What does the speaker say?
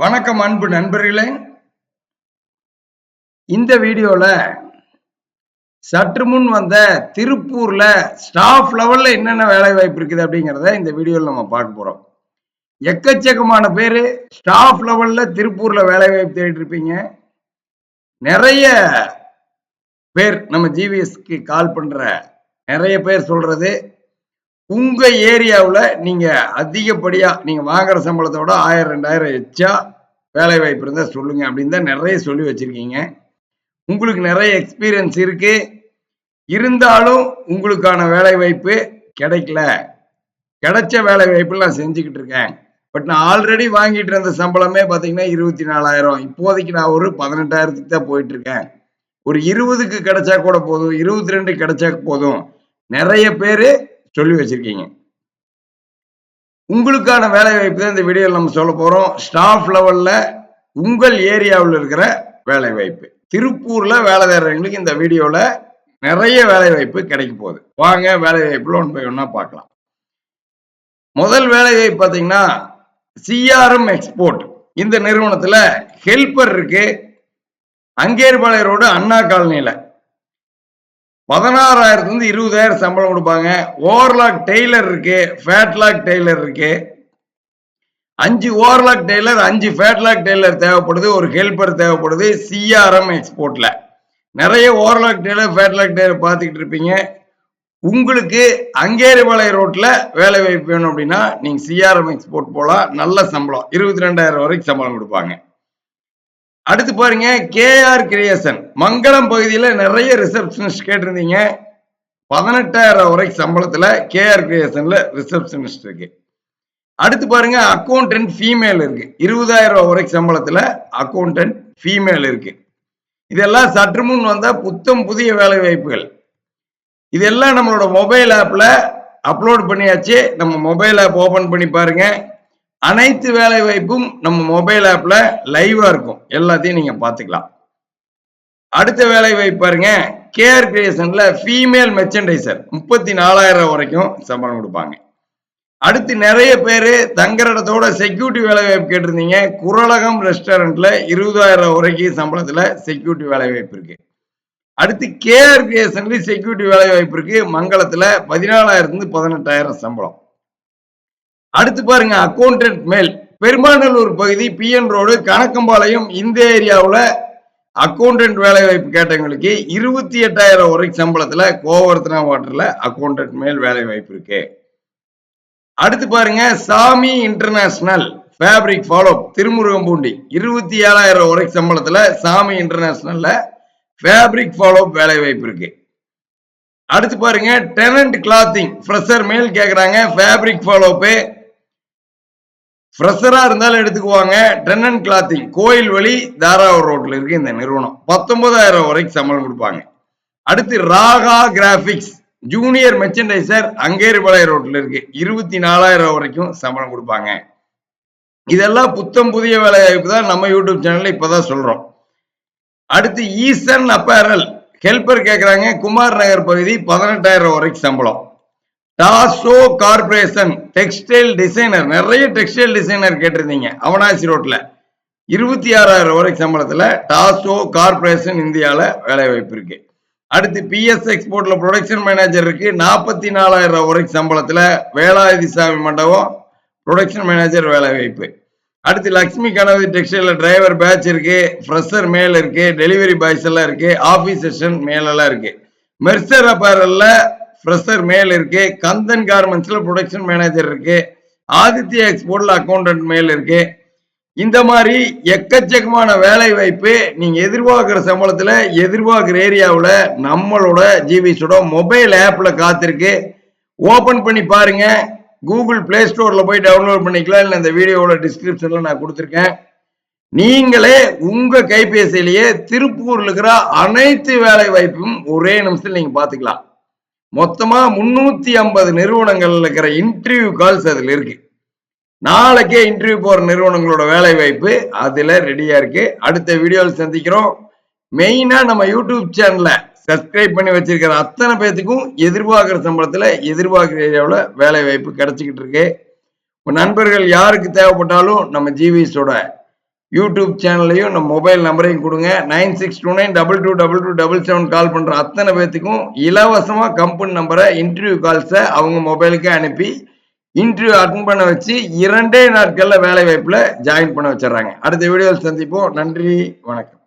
வணக்கம் அன்பு நண்பர்களே. இந்த வீடியோல சற்று முன் வந்த திருப்பூர்ல ஸ்டாஃப் லெவல்ல என்னென்ன வேலை வாய்ப்பு இருக்குது அப்படிங்கிறத இந்த வீடியோல நம்ம பார்க்க போறோம். எக்கச்சக்கமான பேர் ஸ்டாஃப் லெவல்ல திருப்பூர்ல வேலை வாய்ப்பு தேடிட்டு இருப்பீங்க. நிறைய பேர் நம்ம ஜிவிஎஸ்க்கு கால் பண்ற நிறைய பேர் சொல்றது உங்க ஏரியாவில் நீங்க அதிகப்படியா நீங்க வாங்குற சம்பளத்தோட ஆயிரம் ரெண்டாயிரம் எச்சா வேலை வாய்ப்பு இருந்தால் சொல்லுங்க அப்படின்னு தான் நிறைய சொல்லி வச்சிருக்கீங்க. உங்களுக்கு நிறைய எக்ஸ்பீரியன்ஸ் இருக்கு. இருந்தாலும் உங்களுக்கான வேலை வாய்ப்பு கிடைக்கல. கிடைச்ச வேலை வாய்ப்பு நான் செஞ்சுக்கிட்டு இருக்கேன். பட் நான் ஆல்ரெடி வாங்கிட்டு இருந்த சம்பளமே பார்த்தீங்கன்னா இருபத்தி நாலாயிரம். இப்போதைக்கு நான் ஒரு பதினெட்டாயிரத்துக்கு தான் போயிட்டு இருக்கேன். ஒரு இருபதுக்கு கிடைச்சா கூட போதும் இருபத்தி ரெண்டு கிடைச்சா போதும். நிறைய பேர் சொல்லி வச்சிருக்கீங்க. உங்களுக்கான வேலை வாய்ப்பு தான் இந்த வீடியோவில் நம்ம சொல்ல போறோம். ஸ்டாஃப் லெவல்ல உங்கள் ஏரியாவில் இருக்கிற வேலை வாய்ப்பு. திருப்பூர்ல வேலை தேடுறவங்களுக்கு இந்த வீடியோல நிறைய வேலை வாய்ப்பு கிடைக்க போகுது. வாங்க வேலை வாய்ப்புல ஒன்று போய் ஒன்றா பார்க்கலாம். முதல் வேலை வாய்ப்பு பார்த்தீங்கன்னா சிஆர்எம் எக்ஸ்போர்ட் இந்த நிறுவனத்துல ஹெல்பர் இருக்கு. அங்கேர்பாளையரோடு அண்ணா காலனியில பதினாறாயிரத்துல இருந்து இருபதாயிரம் சம்பளம் கொடுப்பாங்க. ஓவர்லாக் டெய்லர் இருக்கு ஃபேட்லாக் டெய்லர் இருக்கு. அஞ்சு ஓவர்லாக் டெய்லர் அஞ்சு ஃபேட்லாக் டெய்லர் தேவைப்படுது ஒரு ஹெல்பர் தேவைப்படுது சிஆர்எம் எக்ஸ்போர்ட்ல நிறைய ஓவர்லாக் டெய்லர் ஃபேட்லாக் டெய்லர் பார்த்துக்கிட்டு இருப்பீங்க. உங்களுக்கு அங்கேரிபாளைய ரோட்ல வேலை வாய்ப்பு வேணும் அப்படின்னா நீங்க சிஆர்எம் எக்ஸ்போர்ட் போலாம். நல்ல சம்பளம் இருபத்தி ரெண்டாயிரம் வரைக்கும் சம்பளம் கொடுப்பாங்க. அடுத்து பாருங்க கேஆர் கிரியேஷன் மங்களம் பகுதியில் நிறைய ரிசப்ஷனிஸ்ட் கேட்டிருந்தீங்க. பதினெட்டாயிரம் வரைக்கும் சம்பளத்தில் கேஆர் கிரியேஷனில் ரிசப்ஷனிஸ்ட் இருக்கு. அடுத்து பாருங்க அக்கௌண்டன்ட் ஃபீமேல் இருக்கு. இருபதாயிரம் ரூபாய் வரைக்கும் சம்பளத்தில் அக்கௌண்டன்ட் ஃபீமேல் இருக்கு. இதெல்லாம் சற்று முன் வந்த புத்தம் புதிய வேலை வாய்ப்புகள். இதெல்லாம் நம்மளோட மொபைல் ஆப்ல அப்லோட் பண்ணியாச்சு. நம்ம மொபைல் ஆப் ஓபன் பண்ணி பாருங்க. அனைத்து வேலை வாய்ப்பும் நம்ம மொபைல் ஆப்ல லைவா இருக்கும். எல்லாத்தையும் நீங்க பாத்துக்கலாம் அடுத்த வேலை வாய்ப்பு பாருங்க. கேஆர் கிரியேஷன்ல ஃபீமேல் மெர்ச்சன்டைசர் முப்பத்தி நாலாயிரம் வரைக்கும் சம்பளம் கொடுப்பாங்க. அடுத்து நிறைய பேர் தங்குற இடத்தோட செக்யூரிட்டி வேலை வாய்ப்பு கேட்டிருந்தீங்க. குரலகம் ரெஸ்டாரண்ட்ல இருபதாயிரம் வரைக்கும் சம்பளத்துல செக்யூரிட்டி வேலை வாய்ப்பு இருக்கு. அடுத்து கேஆர் கிரியேஷன்ல செக்யூரிட்டி வேலை வாய்ப்பு இருக்கு. மங்களத்துல பதினாலாயிரத்துல பதினெட்டாயிரம் சம்பளம். அடுத்து பாருங்க அக்கௌண்டன்ட் மேல். பெருமாநல்லூர் பகுதி பிஎன் ரோடு கணக்கம்பாளையம் இந்த ஏரியாவில் அக்கௌண்டன்ட் வேலை வாய்ப்பு கேட்டவங்களுக்கு இருபத்தி எட்டாயிரம் வரைக்கும் சம்பளத்துல கோவர்த்தனா வாட்டர்ல அக்கௌண்டன்ட் மேல் வேலை வாய்ப்பு இருக்கு. அடுத்து பாருங்க சாமி இன்டர்நேஷனல் ஃபேப்ரிக் ஃபாலோ திருமுருகம்பூண்டி இருபத்தி ஏழாயிரம் வரைக்கும் சம்பளத்துல சாமி இன்டர்நேஷனல்ல ஃபேப்ரிக் ஃபாலோ வேலை வாய்ப்பு இருக்கு. அடுத்து பாருங்க டெனன்ட் கிளாத்திங் ஃப்ரெஷர் மேல் கேட்குறாங்க ஃபேப்ரிக் ஃபாலோப்பு ஃப்ரெஷரா இருந்தாலும் எடுத்துக்குவாங்க. டென்னன் கிளாத்திங் கோயில் வழி தாராவூர் ரோட்ல இருக்கு இந்த நிறுவனம். பத்தொன்பதாயிரம் வரைக்கும் சம்பளம் கொடுப்பாங்க. அடுத்து ராகா கிராபிக்ஸ் ஜூனியர் மெர்ச்சன்டைசர் அங்கேரிபாளைய ரோட்ல இருக்கு. இருபத்தி நாலாயிரம் வரைக்கும் சம்பளம் கொடுப்பாங்க. இதெல்லாம் புத்தம் புதிய வேலை வாய்ப்பு தான் நம்ம யூடியூப் சேனல்ல இப்பதான் சொல்றோம். அடுத்து ஈசன் அப்பேரல் ஹெல்பர் கேட்குறாங்க குமார் நகர் பகுதி பதினெட்டாயிரம் வரைக்கும் சம்பளம். டாசோ கார்பரேஷன் டெக்ஸ்டைல் டிசைனர் நிறைய டெக்ஸ்டைல் டிசைனர் கேட்டிருந்தீங்க. அவனாசி ரோட்ல. இருபத்தி ஆறாயிரம் வரைக்கும் சம்பளத்துல டாசோ கார்பரேஷன் இந்தியாவில் வேலை வாய்ப்பு இருக்கு. அடுத்து பிஎஸ் எக்ஸ்போர்ட்ல ப்ரொடக்ஷன் மேனேஜர் இருக்கு. நாற்பத்தி நாலாயிரம் வரைக்கும் சம்பளத்துல வேலாயுதி சாமி மண்டபம் ப்ரொடக்ஷன் மேனேஜர் வேலை வாய்ப்பு. அடுத்து லக்ஷ்மி கணபதி டெக்ஸ்டைல டிரைவர் பேட்ச் இருக்கு. ஃப்ரெஷர் மேல் இருக்கு. டெலிவரி பாய்ஸ் எல்லாம் இருக்கு. ஆபீஸ் செஷன் மேலெல்லாம் இருக்கு. மெர்சர் அப்பேரல்ல ஃப்ரெஷர் மேல் இருக்கு கந்தன் கார்மெண்ட்ஸ்ல ப்ரொடக்ஷன் மேனேஜர் இருக்கு ஆதித்ய எக்ஸ்போர்ட்ல அக்கௌண்டன்ட் மேல் இருக்கு. இந்த மாதிரி எக்கச்சக்கமான வேலை வாய்ப்பு நீங்க எதிர்பார்க்கிற சம்பளத்துல எதிர்பார்க்கிற ஏரியாவில் நம்மளோட ஜிவிஸோட மொபைல் ஆப்ல காத்திருக்கு. ஓபன் பண்ணி பாருங்க. கூகுள் பிளே ஸ்டோர்ல போய் டவுன்லோட் பண்ணிக்கலாம். இல்லை இந்த வீடியோவோட டிஸ்கிரிப்ஷன்ல நான் கொடுத்துருக்கேன். நீங்களே உங்க கைபேசியிலேயே திருப்பூர்ல இருக்கிற அனைத்து வேலை வாய்ப்பும் ஒரே நிமிஷத்தில் நீங்க பாத்துக்கலாம். மொத்தமா முன்னூத்தி ஐம்பது நிறுவனங்கள்ல இருக்கிற இன்டர்வியூ கால்ஸ் அதுல இருக்கு. நாளைக்கே இன்டர்வியூ போற நிறுவனங்களோட வேலை வாய்ப்பு அதுல ரெடியா இருக்கு. அடுத்த வீடியோவில் சந்திக்கிறோம். மெயினா நம்ம யூடியூப் சேனல்ல சப்ஸ்கிரைப் பண்ணி வச்சிருக்கிற அத்தனை பேத்துக்கும் எதிர்பார்க்கிற சம்பளத்துல எதிர்பார்க்கிற ஏரியாவில் வேலை வாய்ப்பு கிடைச்சிக்கிட்டு இருக்கு. நண்பர்கள் யாருக்கு தேவைப்பட்டாலும் நம்ம ஜிவிஸோட யூடியூப் சேனல்லையும் நம்ம மொபைல் நம்பரையும் கொடுங்க. Nine six two nine double two double two double seven call பண்ணுற அத்தனை பேர்த்துக்கும் இலவசமாக கம்பெனி நம்பரை இன்டர்வியூ கால்ஸை அவங்க மொபைலுக்கு அனுப்பி இன்டர்வியூ அட்டன் பண்ண வச்சு இரண்டே நாட்களில் வேலை வாய்ப்பில் ஜாயின் பண்ண வச்சிடுறாங்க. அடுத்த வீடியோவில் சந்திப்போம். நன்றி வணக்கம்.